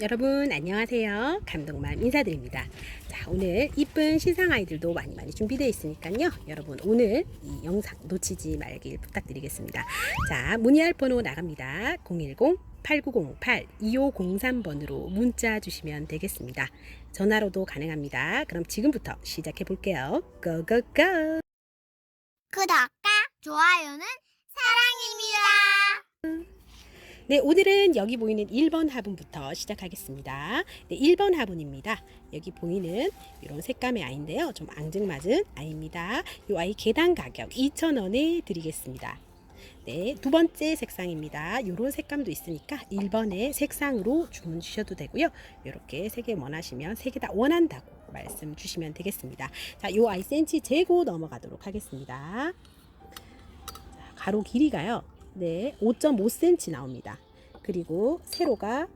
여러분 안녕하세요. 감독맘 인사드립니다. 자 오늘 이쁜 시상 아이들도 많이 많이 준비되어 있으니까요. 여러분 오늘 이 영상 놓치지 말길 부탁드리겠습니다. 자 문의할 번호 나갑니다. 010 8908 2503번으로 문자 주시면 되겠습니다. 전화로도 가능합니다. 그럼 지금부터 시작해 볼게요. 고고고! 구독과 좋아요는 사랑입니다. 네, 오늘은 여기 보이는 1번 화분부터 시작하겠습니다. 네, 1번 화분입니다. 여기 보이는 이런 색감의 아이인데요. 좀 앙증맞은 아이입니다. 이 아이 개당 가격 2,000원에 드리겠습니다. 네, 두 번째 색상입니다. 이런 색감도 있으니까 1번의 색상으로 주문 주셔도 되고요. 이렇게 세 개 원하시면 세 개 다 원한다고 말씀 주시면 되겠습니다. 자, 이 아이 센치 재고 넘어가도록 하겠습니다. 자, 가로 길이가요. 네, 5.5cm 나옵니다. 그리고 세로가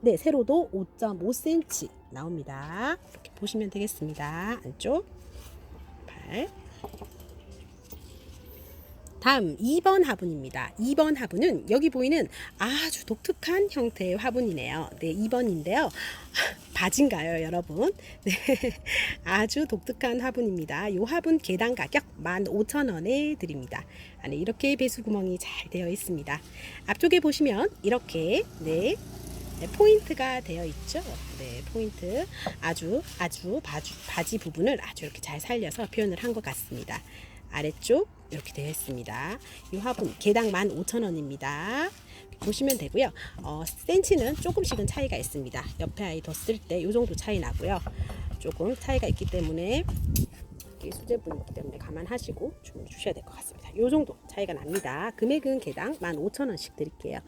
네, 세로도 5.5cm 나옵니다. 이렇게 보시면 되겠습니다. 안쪽 팔. 다음 2번 화분입니다. 2번 화분은 여기 보이는 아주 독특한 형태의 화분이네요. 네, 2번인데요. 바지인가요, 여러분? 네, 아주 독특한 화분입니다. 이 화분 개당 가격 15,000원에 드립니다. 안에 이렇게 배수 구멍이 잘 되어 있습니다. 앞쪽에 보시면 이렇게 네, 네, 포인트가 되어 있죠. 네, 포인트 아주 아주 바지, 바지 부분을 아주 이렇게 잘 살려서 표현을 한 것 같습니다. 아래쪽 이렇게 되어 있습니다. 이 화분 개당 15,000원입니다. 보시면 되고요. 어, 센치는 조금씩은 차이가 있습니다. 옆에 아이 뒀을 때 이 정도 차이 나고요. 조금 차이가 있기 때문에 수제분이기 때문에 감안하시고 주셔야 될 것 같습니다. 이 정도 차이가 납니다. 금액은 개당 15,000원씩 드릴게요.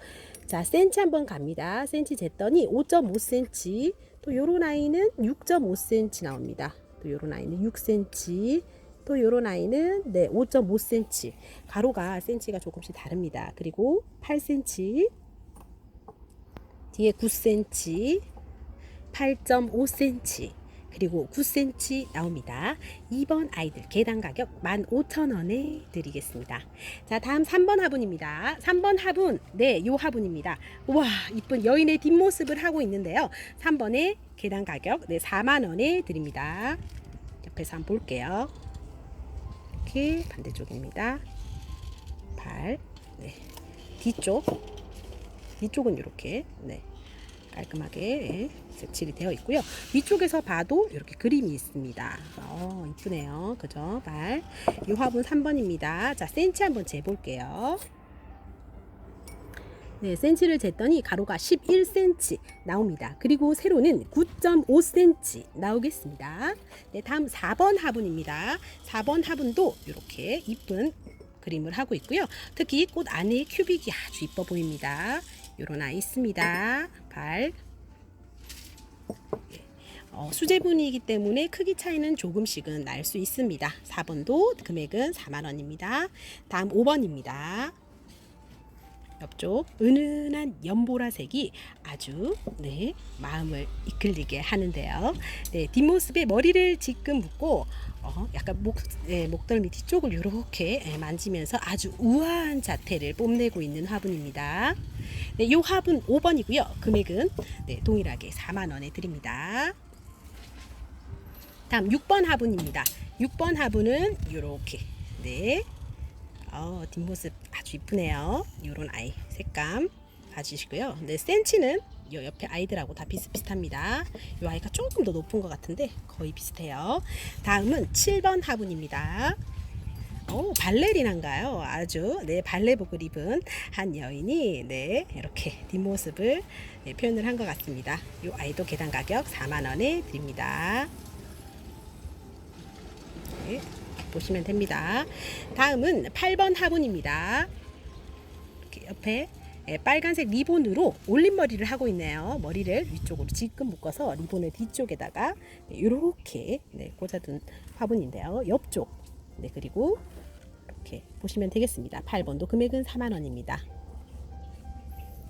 자, 센치 한번 갑니다. 센치 쟀더니 5.5cm, 또 요런 아이는 6.5cm 나옵니다. 또 요런 아이는 6cm, 또 요런 아이는 네, 5.5cm. 가로가 센치가 조금씩 다릅니다. 그리고 8cm, 뒤에 9cm, 8.5cm, 그리고 9cm 나옵니다. 2번 아이들 개당 가격 15,000원에 드리겠습니다. 자, 다음 3번 화분입니다. 3번 화분. 네, 요 화분입니다. 와, 이쁜 여인의 뒷모습을 하고 있는데요. 3번의 개당 가격 네, 4만 원에 드립니다. 옆에서 한번 볼게요. 이렇게 반대쪽입니다. 발. 네. 뒤쪽. 뒤쪽은 이렇게 네. 깔끔하게 예, 색칠이 되어 있고요. 위쪽에서 봐도 이렇게 그림이 있습니다. 어, 이쁘네요. 그죠? 발. 이 화분 3번입니다. 자, 센치 한번 재볼게요. 네, 센치를 쟀더니 가로가 11cm 나옵니다. 그리고 세로는 9.5cm 나오겠습니다. 네, 다음 4번 화분입니다. 4번 화분도 이렇게 이쁜 그림을 하고 있고요. 특히 꽃 안에 큐빅이 아주 이뻐 보입니다. 요런 아이 있습니다. 발. 예. 어, 수제분이기 때문에 크기 차이는 조금씩은 날 수 있습니다. 4번도 금액은 4만원입니다. 다음 5번입니다. 옆쪽 은은한 연보라색이 아주 네 마음을 이끌리게 하는데요. 네 뒷모습에 머리를 지금 묶고 어, 약간 목 네, 목덜미 뒤쪽을 이렇게 예, 만지면서 아주 우아한 자태를 뽐내고 있는 화분입니다. 네, 이 화분 5번이고요. 금액은 네, 동일하게 4만 원에 드립니다. 다음 6번 화분입니다. 6번 화분은 이렇게 네 어, 뒷모습 아주 이쁘네요. 이런 아이 색감 봐주시고요. 네, 센치는 요 옆에 아이들하고 다 비슷비슷합니다. 이 아이가 조금 더 높은 것 같은데 거의 비슷해요. 다음은 7번 화분입니다. 오, 발레리나인가요? 아주 네 발레복을 입은 한 여인이 네 이렇게 뒷모습을 네, 표현을 한 것 같습니다. 이 아이도 계단 가격 4만 원에 드립니다. 네, 보시면 됩니다. 다음은 8번 화분입니다. 이렇게 옆에 예, 빨간색 리본으로 올림머리를 하고 있네요. 머리를 위쪽으로 지금 묶어서 리본을 뒤쪽에다가 이렇게 네, 꽂아둔 화분인데요. 옆쪽 네, 그리고 이렇게 보시면 되겠습니다. 8번도 금액은 4만 원입니다.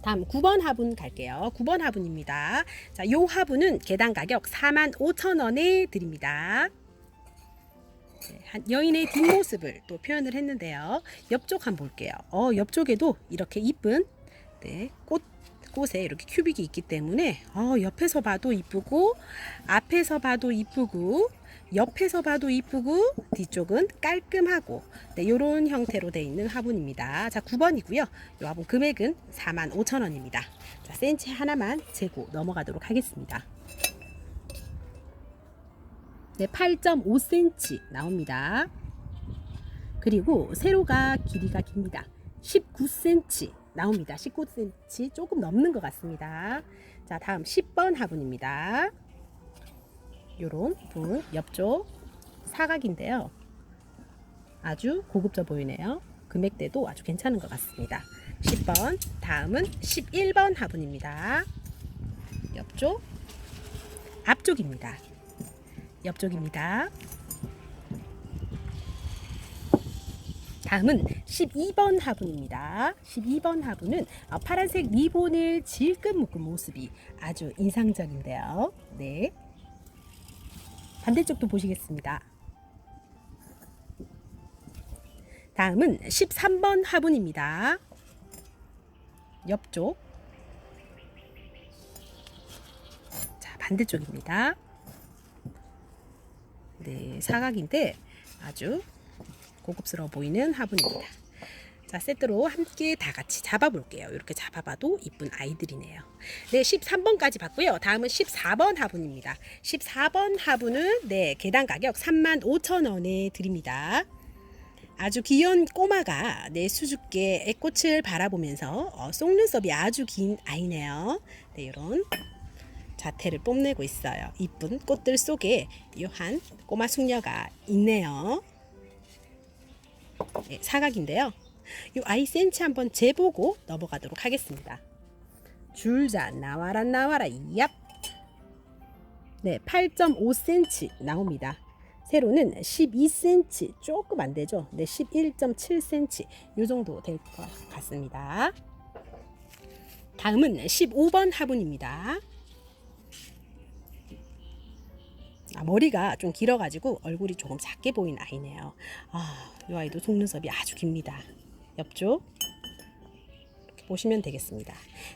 다음 9번 화분 갈게요. 9번 화분입니다. 자, 요 화분은 개당 가격 4만 5천 원에 드립니다. 네, 한 여인의 뒷모습을 또 표현을 했는데요. 옆쪽 한번 볼게요. 어, 옆쪽에도 이렇게 이쁜 네, 꽃 곳곳에 이렇게 큐빅이 있기 때문에 어, 옆에서 봐도 이쁘고 앞에서 봐도 이쁘고 옆에서 봐도 이쁘고 뒤쪽은 깔끔하고 네, 이런 형태로 되어 있는 화분입니다. 자 9번이고요. 이 화분 금액은 45,000원입니다. 자 센치 하나만 재고 넘어가도록 하겠습니다. 네 8.5cm 나옵니다. 그리고 세로가 길이가 깁니다. 19cm 나옵니다. 19cm 조금 넘는 것 같습니다. 자, 다음 10번 화분입니다. 요런 분 옆쪽 사각인데요. 아주 고급져 보이네요. 금액대도 아주 괜찮은 것 같습니다. 10번 다음은 11번 화분입니다. 옆쪽 앞쪽입니다. 옆쪽입니다. 다음은 12번 화분입니다. 12번 화분은 어, 파란색 리본을 질끈 묶은 모습이 아주 인상적인데요. 네. 반대쪽도 보시겠습니다. 다음은 13번 화분입니다. 옆쪽. 자, 반대쪽입니다. 네, 사각인데 아주 고급스러워 보이는 화분입니다. 자, 세트로 함께 다 같이 잡아볼게요. 이렇게 잡아봐도 이쁜 아이들이네요. 네, 13번까지 봤고요. 다음은 14번 화분입니다. 14번 화분은 네, 개당 가격 35,000원에 드립니다. 아주 귀여운 꼬마가 네, 수줍게 꽃을 바라보면서 어, 속눈썹이 아주 긴 아이네요. 네, 이런 자태를 뽐내고 있어요. 이쁜 꽃들 속에 묘한 꼬마 숙녀가 있네요. 네, 사각인데요. 이 아이 센치 한번 재보고 넘어가도록 하겠습니다. 줄자 나와라 나와라 얍. 네, 8.5cm 나옵니다. 세로는 12cm 조금 안 되죠. 네, 11.7cm 이 정도 될 것 같습니다. 다음은 15번 화분입니다. 머리가 좀 길어가지고 얼굴이 조금 작게 보이는 아이네요. 아, 이 아이도 속눈썹이 아주 깁니다. 옆쪽 보시면 되겠습니다.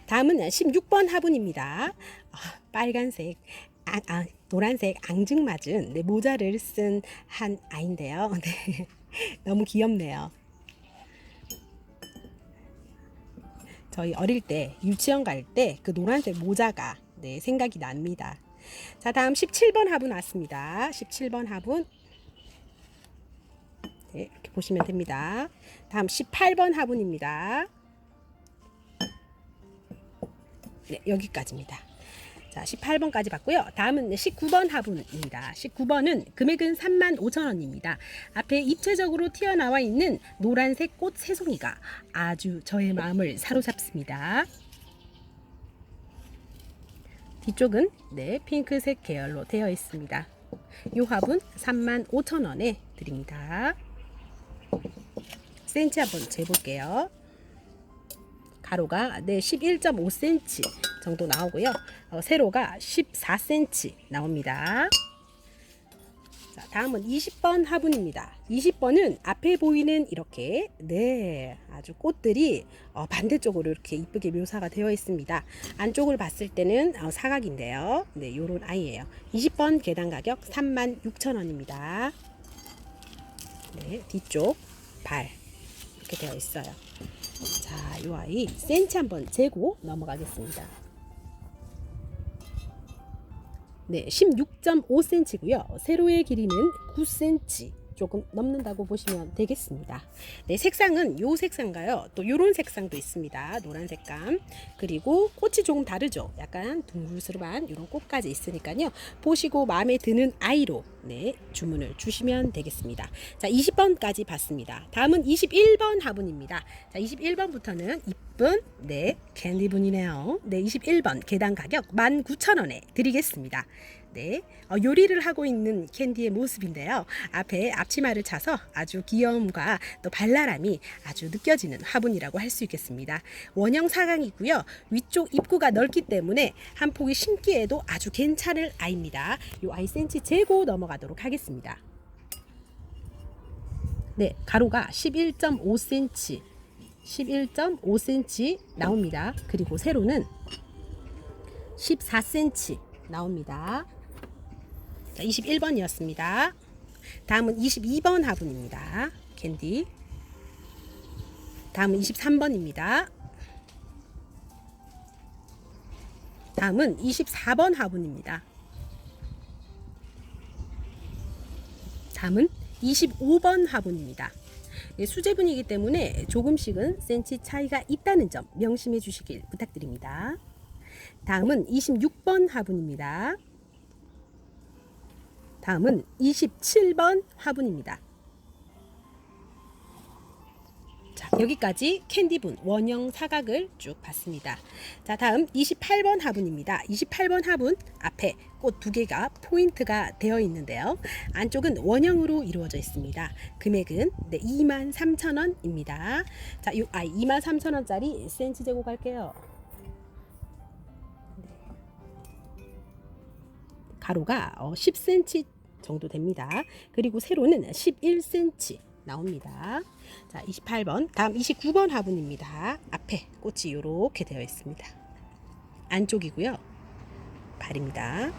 다음은 16번 화분입니다. 아, 빨간색, 아, 아, 노란색 앙증맞은 네, 모자를 쓴 한 아이인데요. 네, 너무 귀엽네요. 저희 어릴 때 유치원 갈 때 그 노란색 모자가 네, 생각이 납니다. 자, 다음 17번 화분 왔습니다. 17번 화분. 네, 이렇게 보시면 됩니다. 다음 18번 화분입니다. 네, 여기까지입니다. 자, 18번까지 봤고요. 다음은 19번 화분입니다. 19번은 금액은 35,000원입니다. 앞에 입체적으로 튀어나와 있는 노란색 꽃 새송이가 아주 저의 마음을 사로잡습니다. 뒤쪽은 네 핑크색 계열로 되어 있습니다. 이 화분 35,000원에 드립니다. 센치 한번 재볼게요. 가로가 네 11.5cm 정도 나오고요. 어, 세로가 14cm 나옵니다. 자, 다음은 20번 화분입니다. 20번은 앞에 보이는 이렇게 네 아주 꽃들이 어, 반대쪽으로 이렇게 이쁘게 묘사가 되어 있습니다. 안쪽을 봤을 때는 어, 사각인데요. 네, 요런 아이예요. 20번 계단 가격 36,000원입니다. 네, 뒤쪽 발 이렇게 되어 있어요. 자, 이 아이 센치 한번 재고 넘어가겠습니다. 네, 16.5cm고요. 세로의 길이는 9cm. 조금 넘는다고 보시면 되겠습니다. 네, 색상은 요 색상가요. 또 요런 색상도 있습니다. 노란 색감. 그리고 꽃이 조금 다르죠. 약간 둥글스름한 이런 꽃까지 있으니까요. 보시고 마음에 드는 아이로 네, 주문을 주시면 되겠습니다. 자, 20번까지 봤습니다. 다음은 21번 화분입니다. 자, 21번부터는 이쁜 네, 캔디분이네요. 네, 21번 계단 가격 19,000원에 드리겠습니다. 네, 어, 요리를 하고 있는 캔디의 모습인데요. 앞에 앞치마를 차서 아주 귀여움과 또 발랄함이 아주 느껴지는 화분이라고 할 수 있겠습니다. 원형 사각이고요. 위쪽 입구가 넓기 때문에 한 폭이 심기에도 아주 괜찮을 아이입니다. 요 아이 센치 재고 넘어가도록 하겠습니다. 네, 가로가 11.5cm 11.5cm 나옵니다. 그리고 세로는 14cm 나옵니다. 자, 21번이었습니다. 다음은 22번 화분입니다. 캔디. 다음은 23번입니다. 다음은 24번 화분입니다. 다음은 25번 화분입니다. 예, 수제분이기 때문에 조금씩은 센치 차이가 있다는 점 명심해 주시길 부탁드립니다. 다음은 26번 화분입니다. 다음은 27번 화분입니다. 자, 여기까지 캔디분 원형 사각을 쭉 봤습니다. 자, 다음 28번 화분입니다. 28번 화분 앞에 꽃 두 개가 포인트가 되어 있는데요. 안쪽은 원형으로 이루어져 있습니다. 금액은 네, 23,000원입니다. 자, 요 아이 23,000원짜리 센치 재고 갈게요. 네. 가로가 어, 10cm 정도 됩니다. 그리고 세로는 11cm 나옵니다. 자, 28번. 다음 29번 화분입니다. 앞에 꽃이 이렇게 되어 있습니다. 안쪽이고요. 발입니다.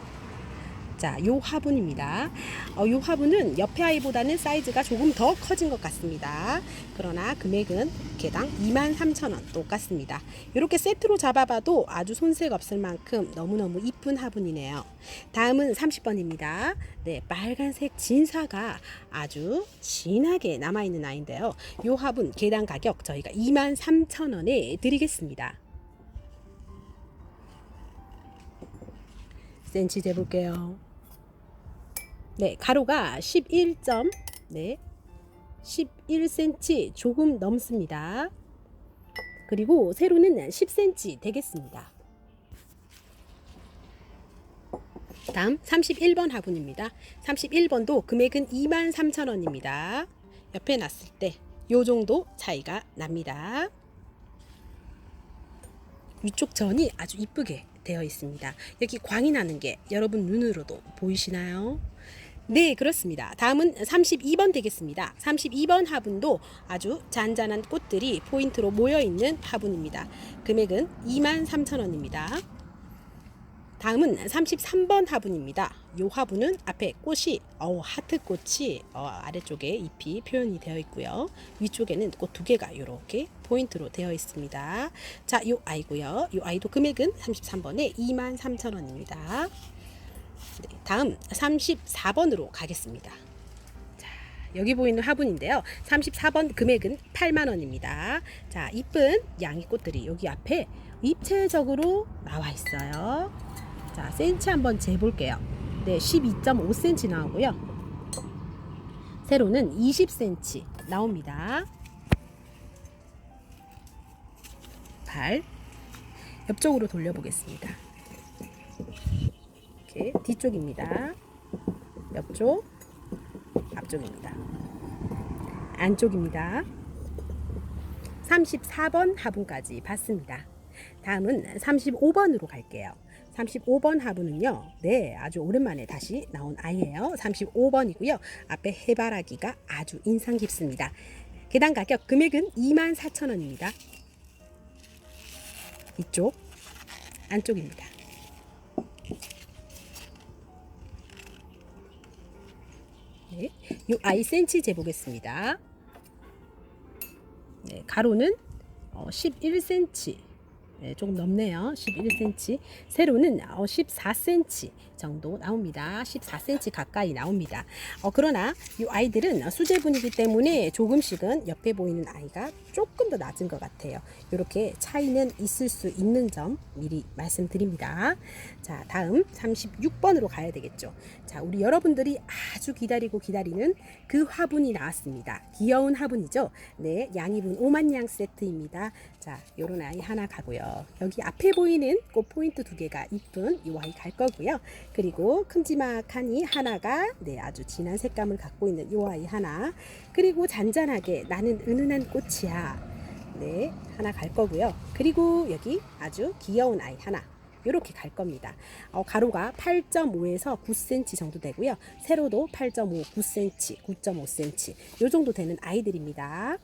자, 요 화분입니다. 어, 요 화분은 옆에 아이보다는 사이즈가 조금 더 커진 것 같습니다. 그러나 금액은 개당 23,000원 똑같습니다. 이렇게 세트로 잡아봐도 아주 손색 없을 만큼 너무너무 이쁜 화분이네요. 다음은 30번입니다. 네, 빨간색 진사가 아주 진하게 남아있는 아이인데요. 요 화분 개당 가격 저희가 23,000원에 드리겠습니다. 센치 재볼게요. 네, 가로가 11. 네. 11cm 조금 넘습니다. 그리고 세로는 10cm 되겠습니다. 다음 31번 화분입니다. 31번도 금액은 23,000원입니다. 옆에 놨을 때 요 정도 차이가 납니다. 위쪽 전이 아주 이쁘게 되어 있습니다. 여기 광이 나는 게 여러분 눈으로도 보이시나요? 네, 그렇습니다. 다음은 32번 되겠습니다. 32번 화분도 아주 잔잔한 꽃들이 포인트로 모여 있는 화분입니다. 금액은 23,000원입니다. 다음은 33번 화분입니다. 이 화분은 앞에 꽃이 어, 하트 꽃이 어, 아래쪽에 잎이 표현이 되어 있고요. 위쪽에는 꽃 두 개가 이렇게 포인트로 되어 있습니다. 자, 이 아이고요. 이 아이도 금액은 33번에 23,000원입니다. 네, 다음 34번으로 가겠습니다. 자, 여기 보이는 화분인데요. 34번 금액은 8만 원입니다. 자, 이쁜 양이 꽃들이 여기 앞에 입체적으로 나와 있어요. 자, 센치 한번 재볼게요. 네, 12.5cm 나오고요. 세로는 20cm 나옵니다. 발 옆쪽으로 돌려보겠습니다. 이렇게 뒤쪽입니다. 옆쪽, 앞쪽입니다. 안쪽입니다. 34번 화분까지 봤습니다. 다음은 35번으로 갈게요. 35번 화분은요, 네, 아주 오랜만에 다시 나온 아이예요. 35번이고요. 앞에 해바라기가 아주 인상 깊습니다. 개당 가격 금액은 24,000원입니다. 이쪽, 안쪽입니다. 네, 이 아이 센치 재보겠습니다. 네, 가로는 어, 11cm. 네, 조금 넘네요. 11cm. 세로는 어, 14cm 정도 나옵니다. 14cm 가까이 나옵니다. 어, 그러나 이 아이들은 수제분이기 때문에 조금씩은 옆에 보이는 아이가 조금 더 낮은 것 같아요. 이렇게 차이는 있을 수 있는 점 미리 말씀드립니다. 자, 다음 36번으로 가야 되겠죠. 자, 우리 여러분들이 아주 기다리고 기다리는 그 화분이 나왔습니다. 귀여운 화분이죠. 네, 양이분 5만 양 세트입니다. 자, 요런 아이 하나 가고요. 여기 앞에 보이는 꽃 포인트 두 개가 이쁜 이 아이 갈 거고요. 그리고 큼지막하니 하나가 네, 아주 진한 색감을 갖고 있는 이 아이 하나. 그리고 잔잔하게 나는 은은한 꽃이야. 네, 하나 갈 거고요. 그리고 여기 아주 귀여운 아이 하나. 이렇게 갈 겁니다. 어, 가로가 8.5에서 9cm 정도 되고요. 세로도 8.5, 9cm, 9.5cm 요 정도 되는 아이들입니다.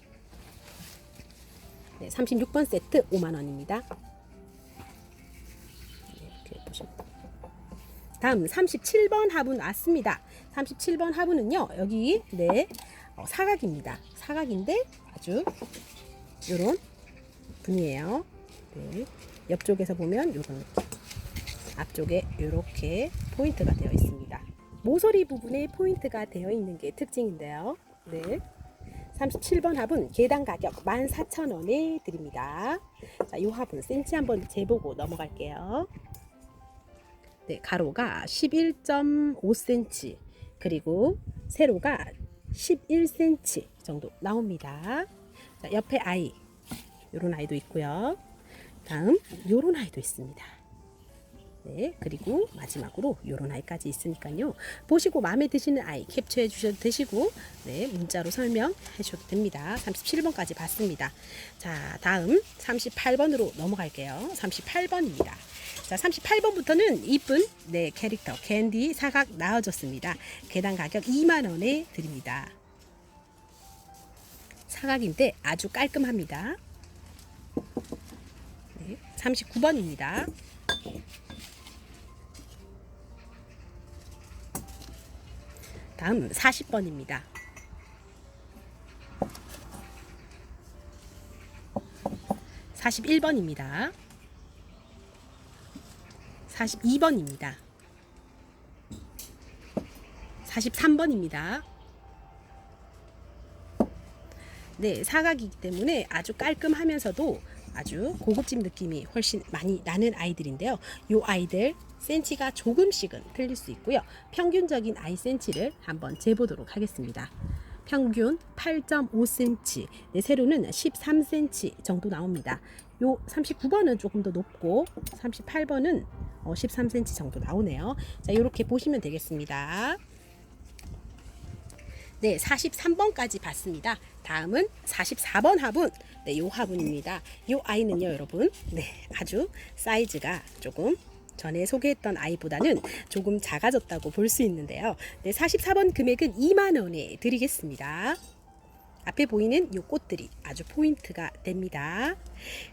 네, 36번 세트 5만 원입니다. 이렇게 보시면 다음 37번 화분 왔습니다. 37번 화분은요 여기 네 어, 사각입니다. 사각인데 아주 요런 분이에요. 네. 옆쪽에서 보면 요런. 앞쪽에 이렇게 포인트가 되어 있습니다. 모서리 부분에 포인트가 되어 있는 게 특징인데요. 네. 37번 화분 개당 가격 14,000원에 드립니다. 자, 이 화분 센치 한번 재보고 넘어갈게요. 네, 가로가 11.5cm 그리고 세로가 11cm 정도 나옵니다. 자, 옆에 아이 요런 아이도 있고요. 다음 요런 아이도 있습니다. 네, 그리고 마지막으로 요런 아이까지 있으니까요. 보시고 마음에 드시는 아이 캡처해 주셔도 되시고 네, 문자로 설명해 주셔도 됩니다. 37번까지 봤습니다. 자, 다음 38번으로 넘어갈게요. 38번입니다. 자, 38번부터는 이쁜 네, 캐릭터 캔디 사각 나와줬습니다. 개당 가격 2만 원에 드립니다. 사각인데 아주 깔끔합니다. 네, 39번입니다. 다음 40번입니다. (41번입니다) (42번입니다) (43번입니다) 네, 사각이기 때문에 아주 깔끔하면서도 아주 고급집 느낌이 훨씬 많이 나는 아이들인데요. 이 아이들 센치가 조금씩은 틀릴 수 있고요. 평균적인 아이 센치를 한번 재보도록 하겠습니다. 평균 8.5cm, 네, 세로는 13cm 정도 나옵니다. 요 39번은 조금 더 높고 38번은 어, 13cm 정도 나오네요. 자, 이렇게 보시면 되겠습니다. 네, 43번까지 봤습니다. 다음은 44번 화분. 네, 요 화분입니다. 요 아이는요, 여러분. 네, 아주 사이즈가 조금 전에 소개했던 아이보다는 조금 작아졌다고 볼 수 있는데요. 네, 44번 금액은 2만 원에 드리겠습니다. 앞에 보이는 요 꽃들이 아주 포인트가 됩니다.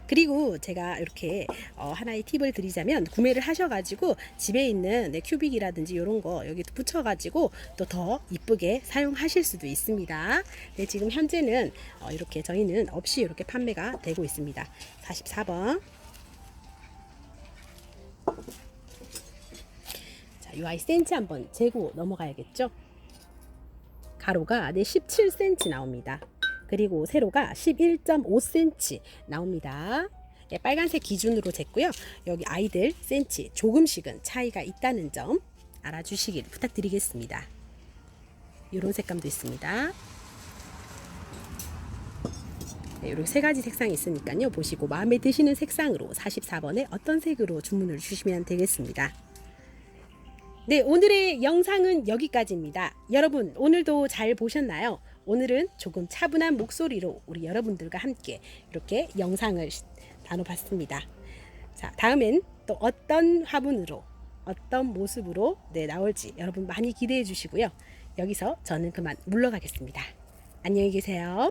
그리고 제가 이렇게 어, 하나의 팁을 드리자면 구매를 하셔가지고 집에 있는 네, 큐빅이라든지 이런 거 여기 붙여가지고 또 더 이쁘게 사용하실 수도 있습니다. 네, 지금 현재는 어, 이렇게 저희는 없이 이렇게 판매가 되고 있습니다. 44번. 자, 이 아이 센치 한번 재고 넘어가야겠죠? 가로가 네 17cm 나옵니다. 그리고 세로가 11.5cm 나옵니다. 예, 빨간색 기준으로 쟀고요. 여기 아이들 센치 조금씩은 차이가 있다는 점 알아주시길 부탁드리겠습니다. 이런 색감도 있습니다. 네, 이렇게 세 가지 색상이 있으니까요. 보시고 마음에 드시는 색상으로 44번에 어떤 색으로 주문을 주시면 되겠습니다. 네, 오늘의 영상은 여기까지입니다. 여러분, 오늘도 잘 보셨나요? 오늘은 조금 차분한 목소리로 우리 여러분들과 함께 이렇게 영상을 시- 나눠봤습니다. 자, 다음엔 또 어떤 화분으로, 어떤 모습으로 네, 나올지 여러분 많이 기대해 주시고요. 여기서 저는 그만 물러가겠습니다. 안녕히 계세요.